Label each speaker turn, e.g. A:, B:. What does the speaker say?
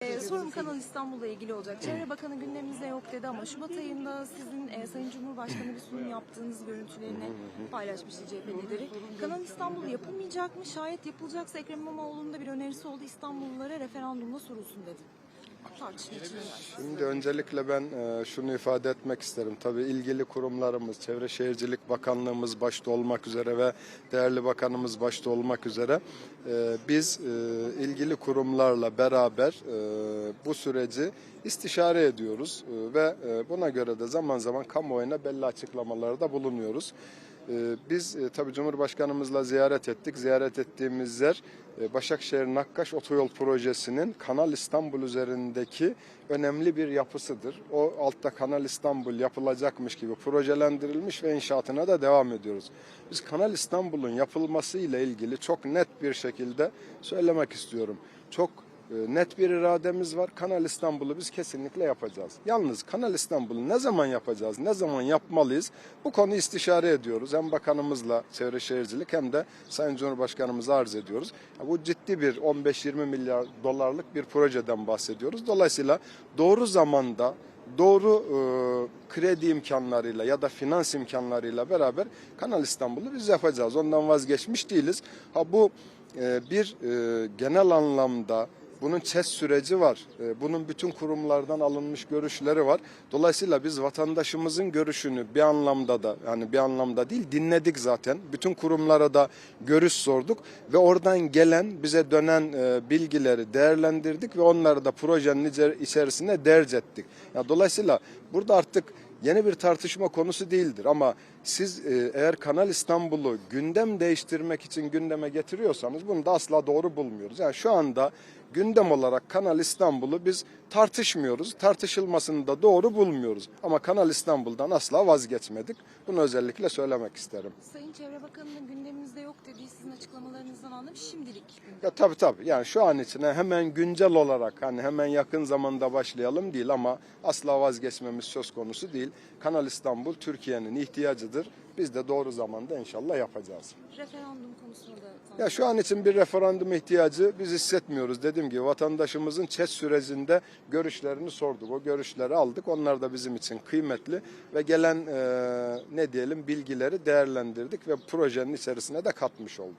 A: Ee, sorum Kanal İstanbul'la ilgili olacak. Çevre Bakanı gündemimizde yok dedi ama Şubat ayında sizin e, Sayın Cumhurbaşkanı bir sunum yaptığınız görüntülerini paylaşmıştı CHP lideri. Kanal İstanbul yapılmayacak mı? Şayet yapılacaksa Ekrem İmamoğlu'nun da bir önerisi oldu. İstanbullulara referandumla sorulsun dedi.
B: Şimdi öncelikle ben e, şunu ifade etmek isterim. Tabii ilgili kurumlarımız, Çevre Şehircilik Bakanlığımız başta olmak üzere ve değerli bakanımız başta olmak üzere e, biz e, ilgili kurumlarla beraber bu süreci istişare ediyoruz E, ve e, buna göre de zaman zaman kamuoyuna belli açıklamalarda bulunuyoruz. E, Biz e, tabii Cumhurbaşkanımızla ziyaret ettik. Ziyaret ettiğimiz yer e, Başakşehir Nakkaş Otoyol Projesi'nin Kanal İstanbul üzerindeki önemli bir yapısıdır. O altta Kanal İstanbul yapılacakmış gibi projelendirilmiş ve inşaatına da devam ediyoruz. Biz Kanal İstanbul'un yapılması ile ilgili çok net bir şekilde söylemek istiyorum. Çok e, net bir irademiz var. Kanal İstanbul'u biz kesinlikle yapacağız. Yalnız Kanal İstanbul'u ne zaman yapacağız, ne zaman yapmalıyız? Bu konuyu istişare ediyoruz. Hem bakanımızla Çevre Şehircilik hem de Sayın Cumhurbaşkanımıza arz ediyoruz. Bu ciddi bir 15-20 milyar dolarlık bir projeden bahsediyoruz. Dolayısıyla doğru zamanda doğru e, kredi imkanlarıyla ya da finans imkanlarıyla beraber Kanal İstanbul'u biz yapacağız. Ondan vazgeçmiş değiliz. Ha bu e, bir e, genel anlamda bunun çet süreci var. E, Bunun bütün kurumlardan alınmış görüşleri var. Dolayısıyla biz vatandaşımızın görüşünü bir anlamda da yani bir anlamda değil dinledik zaten. Bütün kurumlara da görüş sorduk ve oradan gelen bize dönen e, bilgileri değerlendirdik ve onları da projenin içer- içerisine derc ettik. Ya dolayısıyla burada artık yeni bir tartışma konusu değildir ama siz e, eğer Kanal İstanbul'u gündem değiştirmek için gündeme getiriyorsanız bunu da asla doğru bulmuyoruz. Yani şu anda gündem olarak Kanal İstanbul'u biz tartışmıyoruz. Tartışılmasını da doğru bulmuyoruz. Ama Kanal İstanbul'dan asla vazgeçmedik. Bunu özellikle söylemek isterim.
A: Sayın Çevre Bakanı'nın gündemimizde yok dediği sizin açıklamalarınızdan anladım. Şimdilik
B: Ya tabii tabii. Yani şu an içine hemen güncel olarak hani hemen yakın zamanda başlayalım değil ama asla vazgeçmemiz söz konusu değil. Kanal İstanbul Türkiye'nin ihtiyacıdır. Biz de doğru zamanda inşallah yapacağız.
A: referandum konusunda da
B: Ya şu an için bir referandum ihtiyacı biz hissetmiyoruz. Dediğim gibi vatandaşımızın çet sürecinde görüşlerini sorduk. O görüşleri aldık. Onlar da bizim için kıymetli ve gelen eee, ne diyelim bilgileri değerlendirdik ve projenin içerisine de katmış olduk.